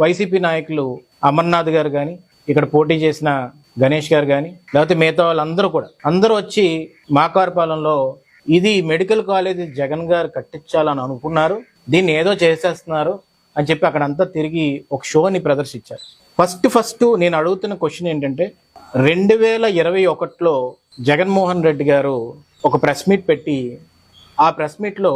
YCP నాయకులు అమర్నాథ్ గారు కానీ ఇక్కడ పోటీ చేసిన గణేష్ గారు కానీ లేకపోతే మిగతా వాళ్ళందరూ కూడా అందరూ వచ్చి మాకారపాలెంలో ఇది మెడికల్ కాలేజ్ జగన్ గారు కట్టించాలని అనుకున్నారు దీన్ని ఏదో చేసేస్తున్నారు అని చెప్పి అక్కడంతా తిరిగి ఒక షోని ప్రదర్శించారు. ఫస్ట్ ఫస్ట్ నేను అడుగుతున్న క్వశ్చన్ ఏంటంటే రెండు వేల ఇరవై ఒకటిలో జగన్మోహన్ రెడ్డి గారు ఒక ప్రెస్ మీట్ పెట్టి ఆ ప్రెస్ మీట్లో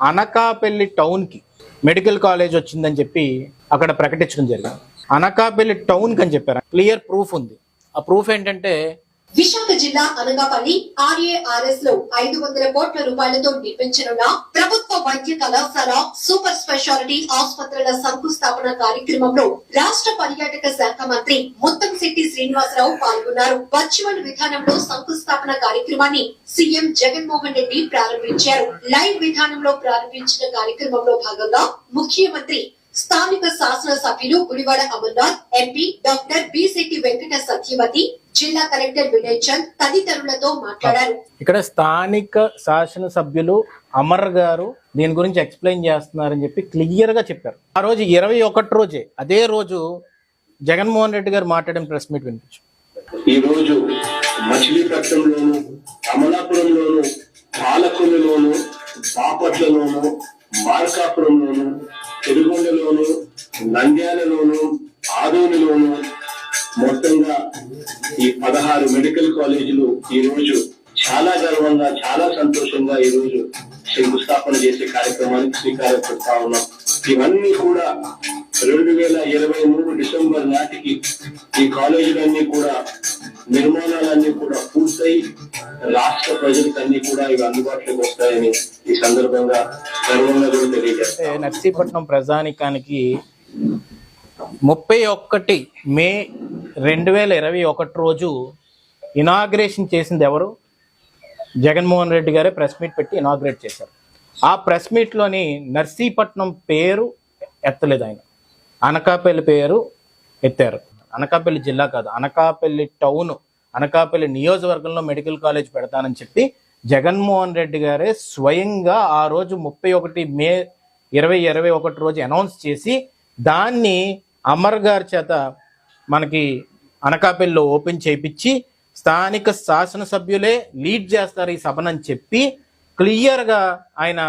అనకాపల్లి టౌన్కి మెడికల్ కాలేజ్ వచ్చిందని చెప్పి అక్కడ ప్రకటించడం జరిగింది. అనకాపల్లి టౌన్కి అని చెప్పారు. క్లియర్ ప్రూఫ్ ఉంది. ఆ ప్రూఫ్ ఏంటంటే విశాఖ జిల్లా అనగాపల్లి ఆర్ఏఆర్ఎస్లో ఐదు వందల కోట్ల రూపాయలతో నిర్మించనున్న ప్రభుత్వ వైద్య కళాశాల సూపర్ స్పెషాలిటీ ఆసుపత్రుల శంకుస్థాపన కార్యక్రమంలో రాష్ట్ర పర్యాటక శాఖ మంత్రి ముత్తంశెట్టి శ్రీనివాసరావు పాల్గొన్నారు. వర్చువల్ విధానంలో శంకుస్థాపన కార్యక్రమాన్ని సీఎం జగన్మోహన్ రెడ్డి ప్రారంభించారు. లైవ్ విధానంలో ప్రారంభించిన కార్యక్రమంలో భాగంగా ముఖ్యమంత్రి స్థానిక శాసన సభ్యులు గుడివాడ అమర్నాథ్ ఎంపీ డాక్టర్ బిశెట్టి వెంకట సత్యవతి జిల్లా కలెక్టర్ వినయ్ చంద్ తదితరులతో మాట్లాడారు. ఇక్కడ స్థానిక శాసనసభ్యులు అమర్ గారు దీని గురించి ఎక్స్ప్లెయిన్ చేస్తున్నారని చెప్పి క్లియర్గా చెప్పారు. ఆ రోజు ఇరవై ఒకటి రోజే అదే రోజు జగన్మోహన్ రెడ్డి గారు మాట్లాడిన ప్రెస్ మీట్ వినిపించు. ఈ రోజు మచిలీపట్నంలోను అమలాపురంలోను పాలకొల్లులోను బాపట్లలోను మార్కాపురంలోను పెరుగొండలోను నంద్యాలలోను ఆదోనిలోను మొత్తంగా ఈ పదహారు మెడికల్ కాలేజీలు ఈ రోజు చాలా గర్వంగా చాలా సంతోషంగా ఈ రోజు శంకుస్థాపన చేసే కార్యక్రమానికి శ్రీకారం చుడతా ఉన్నాం. ఇవన్నీ కూడా రెండు వేల ఇరవై మూడు డిసెంబర్ నాటికి ఈ కాలేజీలన్నీ కూడా నిర్మాణాలన్నీ కూడా పూర్తయి రాష్ట్ర ప్రజలకు అన్ని కూడా ఇవి అందుబాటులోకి వస్తాయని ఈ సందర్భంగా గర్వంగా కూడా తెలియజేస్తాం నర్సీపట్నం ప్రజానికానికి ముప్పై ఒకటి మే రెండు వేల ఇరవై ఒకటి రోజు ఇనాగ్రేషన్ చేసింది ఎవరు? జగన్మోహన్ రెడ్డి గారే ప్రెస్ మీట్ పెట్టి ఇనాగ్రేట్ చేశారు. ఆ ప్రెస్ మీట్లోని నర్సీపట్నం పేరు ఎత్తలేదు ఆయన. అనకాపల్లి పేరు ఎత్తారు. అనకాపల్లి జిల్లా కాదు అనకాపల్లి టౌన్ అనకాపల్లి నియోజకవర్గంలో మెడికల్ కాలేజ్ పెడతానని చెప్పి జగన్మోహన్ రెడ్డి గారే స్వయంగా ఆ రోజు ముప్పై ఒకటి మే ఇరవై ఇరవై ఒకటి రోజు అనౌన్స్ చేసి దాన్ని అమర్ గారి చేత మనకి అనకాపల్లిలో ఓపెన్ చేయించి స్థానిక శాసనసభ్యులే లీడ్ చేస్తారు ఈ సభనని చెప్పి క్లియర్గా ఆయన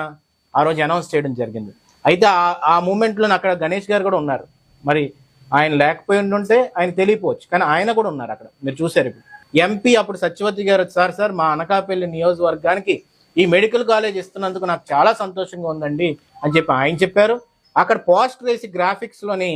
ఆ రోజు అనౌన్స్ చేయడం జరిగింది. అయితే ఆ ఆ మూమెంట్లో అక్కడ గణేష్ గారు కూడా ఉన్నారు. మరి ఆయన లేకపోయి ఉంటే ఆయన తెలియపోవచ్చు. కానీ ఆయన కూడా ఉన్నారు అక్కడ. మీరు చూసారు ఇప్పుడు. ఎంపీ అప్పుడు సత్యవతి గారు సార్ సార్ మా అనకాపల్లి నియోజకవర్గానికి ఈ మెడికల్ కాలేజ్ ఇస్తున్నందుకు నాకు చాలా సంతోషంగా ఉందండి అని చెప్పి ఆయన చెప్పారు. అక్కడ పోస్ట్ వేసి గ్రాఫిక్స్లోని